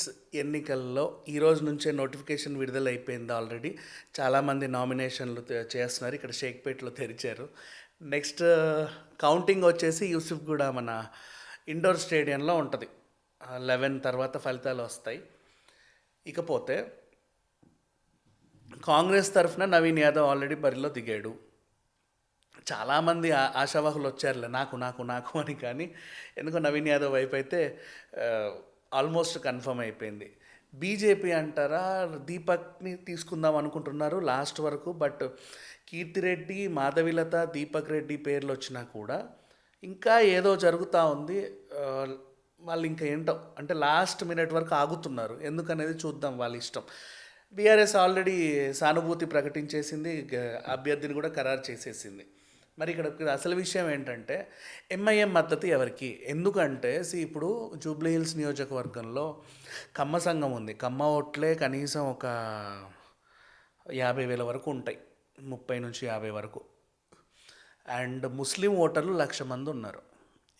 Hills ఎన్నికల్లో ఈ రోజు నుంచే నోటిఫికేషన్ విడుదల అయిపోయింది ఆల్రెడీ. చాలామంది నామినేషన్లు చేస్తున్నారు. ఇక్కడ షేక్పేట్లో తెరిచారు. నెక్స్ట్ కౌంటింగ్ వచ్చేసి యూసుఫ్ కూడా మన ఇండోర్ స్టేడియంలో ఉంటుంది. లెవెన్ తర్వాత ఫలితాలు వస్తాయి. ఇకపోతే కాంగ్రెస్ తరఫున నవీన్ యాదవ్ ఆల్రెడీ బరిలో దిగాడు. చాలామంది ఆశావాహులు వచ్చారులే నాకు నాకు నాకు అని కానీ ఎందుకో నవీన్ యాదవ్ వైపు అయితే ఆల్మోస్ట్ కన్ఫర్మ్ అయిపోయింది. బీజేపీ అంటారా దీపక్ని తీసుకుందాం అనుకుంటున్నారు లాస్ట్ వరకు బట్ కీర్తిరెడ్డి మాధవిలత దీపక్ రెడ్డి పేర్లు వచ్చినా కూడా ఇంకా ఏదో జరుగుతూ ఉంది. వాళ్ళు ఇంకా ఏంటో అంటే లాస్ట్ మినిట్ వరకు ఆగుతున్నారు. ఎందుకనేది చూద్దాం వాళ్ళ ఇష్టం. బీఆర్ఎస్ ఆల్రెడీ సానుభూతి ప్రకటించేసింది అభ్యర్థిని కూడా ఖరారు చేసేసింది. మరి ఇక్కడ అసలు విషయం ఏంటంటే ఎంఐఎం మద్దతు ఎవరికి? ఎందుకంటే సి ఇప్పుడు జూబ్లీ హిల్స్ నియోజకవర్గంలో కమ్మ సంఘం ఉంది. కమ్మ ఓట్లే కనీసం ఒక యాభై వేల వరకు ఉంటాయి. ముప్పై నుంచి యాభై వరకు. అండ్ ముస్లిం ఓటర్లు లక్ష మంది ఉన్నారు.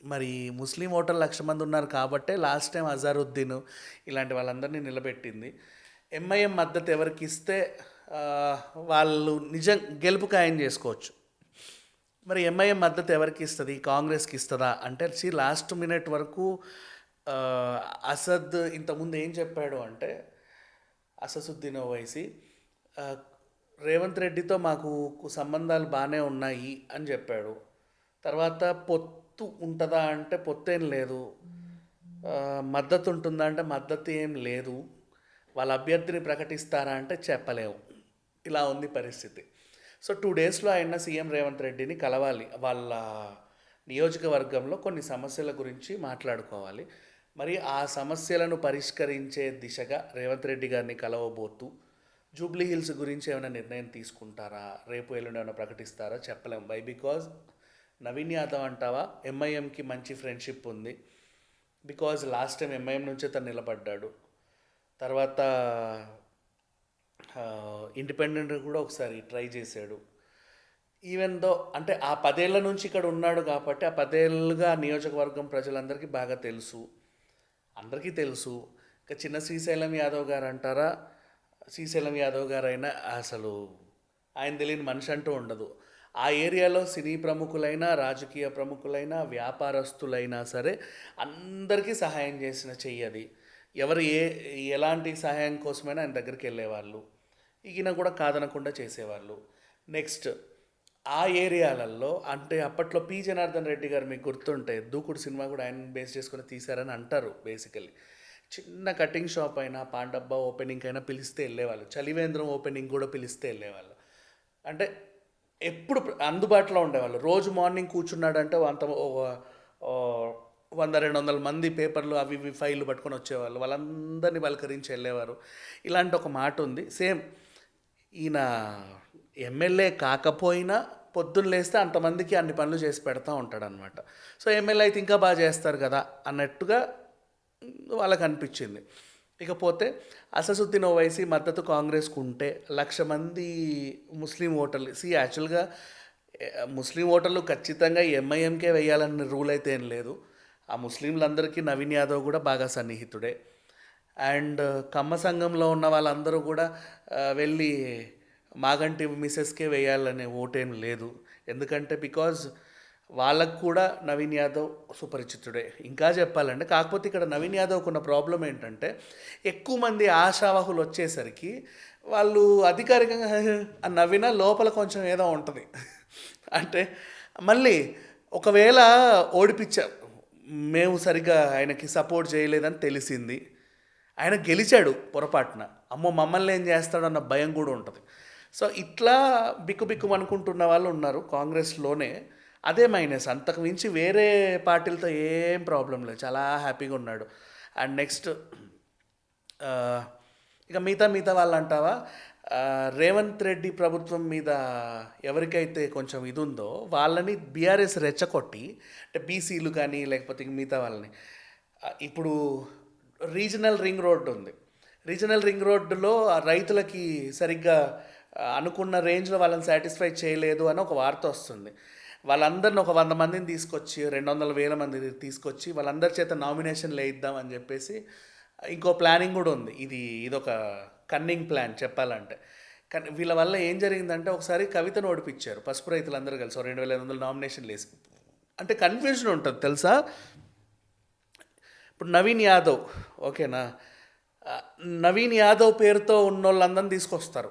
మరి ముస్లిం ఓటర్లు లక్ష మంది ఉన్నారు కాబట్టే లాస్ట్ టైం అజారుద్దీన్ ఇలాంటి వాళ్ళందరినీ నిలబెట్టింది. ఎంఐఎం మద్దతు ఎవరికి ఇస్తే వాళ్ళు నిజం గెలుపు ఖాయం చేసుకోవచ్చు. మరి ఎంఐఎం మద్దతు ఎవరికి ఇస్తుంది? కాంగ్రెస్కి ఇస్తుందా? అంటే సి లాస్ట్ మినిట్ వరకు అసద్ ఇంతకుముందు ఏం చెప్పాడు అంటే అసదుద్దీన్ ఓవైసీ రేవంత్ రెడ్డితో మాకు సంబంధాలు బాగానే ఉన్నాయి అని చెప్పాడు. తర్వాత పొత్తు ఉంటుందా అంటే పొత్తు ఏం లేదు మద్దతు ఉంటుందా అంటే మద్దతు ఏం లేదు. వాళ్ళ అభ్యర్థిని ప్రకటిస్తారా అంటే చెప్పలేము ఇలా ఉంది పరిస్థితి. సో టూ డేస్లో ఆయన సీఎం రేవంత్ రెడ్డిని కలవాలి. వాళ్ళ నియోజకవర్గంలో కొన్ని సమస్యల గురించి మాట్లాడుకోవాలి. మరి ఆ సమస్యలను పరిష్కరించే దిశగా రేవంత్ రెడ్డి గారిని కలవబోతూ జూబ్లీ హిల్స్ గురించి ఏమైనా నిర్ణయం తీసుకుంటారా? రేపు ఎల్లుండి ఏమైనా ప్రకటిస్తారా? చెప్పలేం. బై బికాజ్ నవీన్ యాదవ్ అంటావా? ఎంఐఎంకి మంచి ఫ్రెండ్షిప్ ఉంది. బికాజ్ లాస్ట్ టైం ఎంఐఎం నుంచే తను నిలబడ్డాడు. తర్వాత ఇండిపెండెంట్ కూడా ఒకసారి ట్రై చేశాడు. ఈవెన్ దో అంటే ఆ పదేళ్ళ నుంచి ఇక్కడ ఉన్నాడు కాబట్టి ఆ పదేళ్ళుగా నియోజకవర్గం ప్రజలందరికీ బాగా తెలుసు. అందరికీ తెలుసు. ఇక చిన్న శ్రీశైలం యాదవ్ గారు అంటారా? శ్రీశైలం యాదవ్ గారైనా అసలు ఆయన తెలియని మనిషి అంటూ ఉండదు. ఆ ఏరియాలో సినీ ప్రముఖులైనా రాజకీయ ప్రముఖులైనా వ్యాపారస్తులైనా సరే అందరికీ సహాయం చేసిన చెయ్యది ఎవరు ఏ ఎలాంటి సహాయం కోసమైనా ఆయన దగ్గరికి వెళ్ళేవాళ్ళు. ఈయన కూడా కాదనకుండా చేసేవాళ్ళు. నెక్స్ట్ ఆ ఏరియాలలో అంటే అప్పట్లో పి. జనార్దన్ రెడ్డి గారు మీకు గుర్తుంటే దూకుడు సినిమా కూడా ఆయన బేస్ చేసుకుని తీశారని అంటారు బేసికలీ చిన్న కటింగ్ షాప్ అయినా పాండబ్బా ఓపెనింగ్ అయినా పిలిస్తే వెళ్ళేవాళ్ళు. చలివేంద్రం ఓపెనింగ్ కూడా పిలిస్తే వెళ్ళేవాళ్ళు. అంటే ఎప్పుడు అందుబాటులో ఉండేవాళ్ళు. రోజు మార్నింగ్ కూర్చున్నాడంటే అంత వంద రెండు వందల మంది పేపర్లు అవి ఇవి ఫైళ్ళు పట్టుకొని వచ్చేవాళ్ళు. వాళ్ళందరినీ పలకరించి వెళ్ళేవారు. ఇలాంటి ఒక మాట ఉంది. సేమ్ ఈయన ఎమ్మెల్యే కాకపోయినా పొద్దున్న లేస్తే అంతమందికి అన్ని పనులు చేసి పెడతా ఉంటాడు అనమాట సో ఎమ్మెల్యే అయితే ఇంకా బాగా చేస్తారు కదా అన్నట్టుగా వాళ్ళకి అనిపించింది. ఇకపోతే అససుద్దీన్ ఓవైసీ మద్దతు కాంగ్రెస్కు ఉంటే లక్ష మంది ముస్లిం ఓటర్లు సి యాక్చువల్గా ముస్లిం ఓటర్లు ఖచ్చితంగా ఎంఐఎంకే వేయాలన్న రూల్ అయితే ఏం లేదు. ఆ ముస్లింలందరికీ నవీన్ యాదవ్ కూడా బాగా సన్నిహితుడే. అండ్ కమ్మ సంఘంలో ఉన్న వాళ్ళందరూ కూడా వెళ్ళి మాగంటి మిసెస్కే వేయాలనే ఓటేం లేదు. ఎందుకంటే బికాజ్ వాళ్ళకు కూడా నవీన్ యాదవ్ సుపరిచితుడే. ఇంకా చెప్పాలంటే కాకపోతే ఇక్కడ నవీన్ యాదవ్కు ఉన్న ప్రాబ్లం ఏంటంటే ఎక్కువ మంది ఆశావాహులు వచ్చేసరికి వాళ్ళు అధికారికంగా ఆ నవ్విన లోపల కొంచెం ఏదో ఉంటుంది. అంటే మళ్ళీ ఒకవేళ ఓడిపించారు మేము సరిగ్గా ఆయనకి సపోర్ట్ చేయలేదని తెలిసింది. ఆయన గెలిచాడు పొరపాటున. అమ్మో మమ్మల్ని ఏం చేస్తాడన్న భయం కూడా ఉంటుంది. సో ఇట్లా బిక్కు బిక్కు అనుకుంటున్న వాళ్ళు ఉన్నారు కాంగ్రెస్లోనే. అదే మైనస్ అంతకు మించి వేరే పార్టీలతో ఏం ప్రాబ్లం లేదు. చాలా హ్యాపీగా ఉన్నాడు. అండ్ నెక్స్ట్ ఇక మిగతా మిగతా వాళ్ళు అంటావా రేవంత్ రెడ్డి ప్రభుత్వం మీద ఎవరికైతే కొంచెం ఇది ఉందో వాళ్ళని బీఆర్ఎస్ రెచ్చగొట్టి అంటే బీసీలు కానీ లేకపోతే ఇంక మిగతా వాళ్ళని ఇప్పుడు రీజనల్ రింగ్ రోడ్డు ఉంది. రీజనల్ రింగ్ రోడ్డులో రైతులకి సరిగ్గా అనుకున్న రేంజ్లో వాళ్ళని సాటిస్ఫై చేయలేదు అని ఒక వార్త వస్తుంది. వాళ్ళందరిని ఒక వంద మందిని తీసుకొచ్చి రెండు వందల వేల మంది తీసుకొచ్చి వాళ్ళందరి చేత నామినేషన్లు వేయిద్దామని చెప్పేసి ఇంకో ప్లానింగ్ కూడా ఉంది. ఇది ఇదొక కన్నింగ్ ప్లాన్ చెప్పాలంటే. కానీ వీళ్ళ వల్ల ఏం జరిగిందంటే ఒకసారి కవితను ఓడిపించారు పసుపు రైతులందరూ కలిసి రెండు వేల ఐదు వందలు నామినేషన్లు వేసి. అంటే కన్ఫ్యూజన్ ఉంటుంది తెలుసా? ఇప్పుడు నవీన్ యాదవ్ ఓకేనా? నవీన్ యాదవ్ పేరుతో ఉన్న వాళ్ళందరిని తీసుకొస్తారు.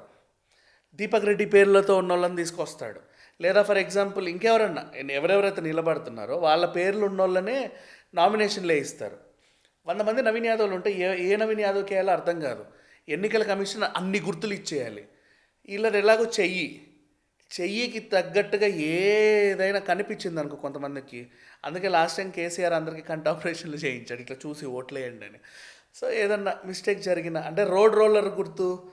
దీపక్ రెడ్డి పేర్లతో ఉన్న వాళ్ళని తీసుకొస్తాడు. లేదా ఫర్ ఎగ్జాంపుల్ ఇంకెవరన్నా ఎవరెవరైతే నిలబడుతున్నారో వాళ్ళ పేర్లు ఉన్న వాళ్ళనే నామినేషన్లే ఇస్తారు. వంద మంది నవీన్ యాదవ్లు ఉంటే ఏ ఏ నవీన్ యాదవ్కి వేయాలో అర్థం కాదు. ఎన్నికల కమిషన్ అన్ని గుర్తులు ఇచ్చేయాలి. ఇలా ఎలాగో చెయ్యి. చెయ్యికి తగ్గట్టుగా ఏదైనా కనిపించింది అనుకో కొంతమందికి. అందుకే లాస్ట్ టైం కేసీఆర్ అందరికీ కంట ఆపరేషన్లు చేయించాడు. ఇట్లా చూసి ఓట్లేయండి అని. సో ఏదన్నా మిస్టేక్ జరిగిన అంటే రోడ్ రోలర్ గుర్తు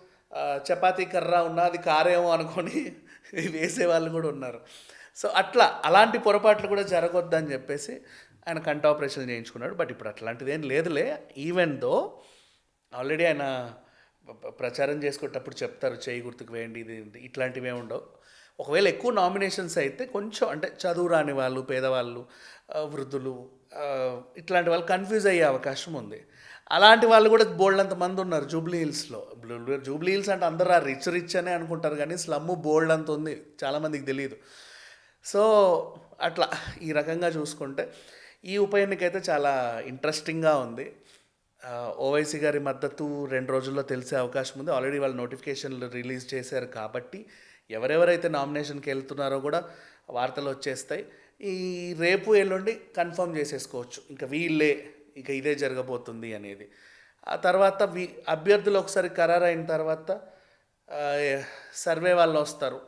చపాతీ కర్ర ఉన్నా అది కారేమో అనుకొని వేసే వాళ్ళు కూడా ఉన్నారు. సో అట్లా అలాంటి పొరపాట్లు కూడా జరగొద్దని చెప్పేసి ఆయన కంట ఆపరేషన్ చేయించుకున్నాడు. బట్ ఇప్పుడు అట్లాంటిది ఏం లేదులే. ఈవెన్ దో ఆల్రెడీ ఆయన ప్రచారం చేసుకునేటప్పుడు చెప్తారు చేయి గుర్తుకు వేయండి ఇది ఇట్లాంటివే ఇట్లాంటివి ఏమి ఉండవు. ఒకవేళ ఎక్కువ నామినేషన్స్ అయితే కొంచెం అంటే చదువు రాని వాళ్ళు పేదవాళ్ళు వృద్ధులు ఇట్లాంటి వాళ్ళు కన్ఫ్యూజ్ అయ్యే అవకాశం ఉంది. అలాంటి వాళ్ళు కూడా బోల్డ్ మంది ఉన్నారు జూబ్లీ హిల్స్లో. జూబ్లీ హిల్స్ అంటే అందరూ ఆ రిచ్ రిచ్ అనే అనుకుంటారు కానీ స్లమ్ బోల్డ్ అంత ఉంది చాలామందికి తెలియదు సో అట్లా ఈ రకంగా చూసుకుంటే ఈ ఉప ఎన్నిక అయితే చాలా ఇంట్రెస్టింగ్గా ఉంది. ఓవైసీ గారి మద్దతు రెండు రోజుల్లో తెలిసే అవకాశం ఉంది. ఆల్రెడీ వాళ్ళు నోటిఫికేషన్లు రిలీజ్ చేశారు కాబట్టి ఎవరెవరైతే నామినేషన్కి వెళ్తున్నారో కూడా వార్తలు వచ్చేస్తాయి. ఈ రేపు ఎల్లుండి కన్ఫర్మ్ చేసేసుకోవచ్చు. ఇంకా వీళ్ళే ఇక ఇదే జరగబోతుంది అనేది. ఆ తర్వాత వీ అభ్యర్థులు ఒకసారి ఖరారు అయిన తర్వాత సర్వే వాళ్ళు వస్తారు.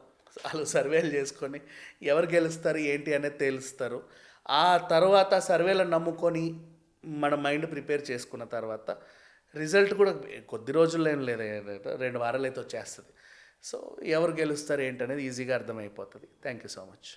వాళ్ళు సర్వేలు చేసుకొని ఎవరు గెలుస్తారు ఏంటి అనేది తేలుస్తారు. ఆ తర్వాత సర్వేలను నమ్ముకొని మన మైండ్ ప్రిపేర్ చేసుకున్న తర్వాత రిజల్ట్ కూడా కొద్ది రోజుల్లో ఏం లేదు రెండు వారాలు అయితే వచ్చేస్తుంది. సో ఎవరు గెలుస్తారు ఏంటనేది ఈజీగా అర్థమైపోతుంది. Thank you so much